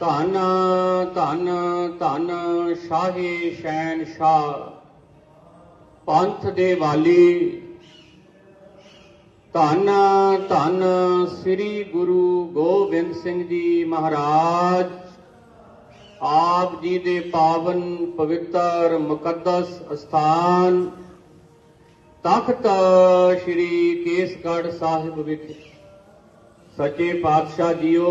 ਧਨ, ਧੰਨ ਧੰਨ ਸ਼ਾਹੀ ਸ਼ੈਨ ਸ਼ਾਹ ਪੰਥ ਦੇ ਵਾਲੀ। ਧੰਨ ਧੰਨ ਸ੍ਰੀ ਗੁਰੂ ਗੋਬਿੰਦ ਸਿੰਘ ਜੀ ਮਹਾਰਾਜ। ਆਪ ਜੀ ਦੇ ਪਾਵਨ ਪਵਿੱਤਰ ਮੁਕੱਦਸ ਅਸਥਾਨ। ਤਖਤ ਸ੍ਰੀ ਕੇਸਗੜ੍ਹ ਸਾਹਿਬ ਵਿਖੇ ਸੱਚੇ ਪਾਤਸ਼ਾਹ ਜੀਓ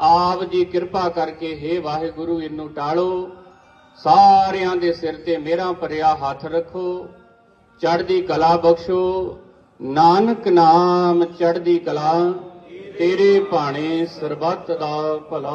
ਆਪ ਜੀ ਕਿਰਪਾ ਕਰਕੇ हे ਵਾਹਿਗੁਰੂ, ਇਹਨੂੰ ਟਾਲੋ। ਸਾਰਿਆਂ ਦੇ ਸਿਰ ਤੇ ਮੇਰਾ ਭਰਿਆ ਹੱਥ ਰੱਖੋ। ਚੜ੍ਹਦੀ ਕਲਾ ਬਖਸ਼ੋ। ਨਾਨਕ ਨਾਮ ਚੜ੍ਹਦੀ ਕਲਾ, ਤੇਰੇ ਭਾਣੇ ਸਰਬੱਤ ਦਾ ਭਲਾ।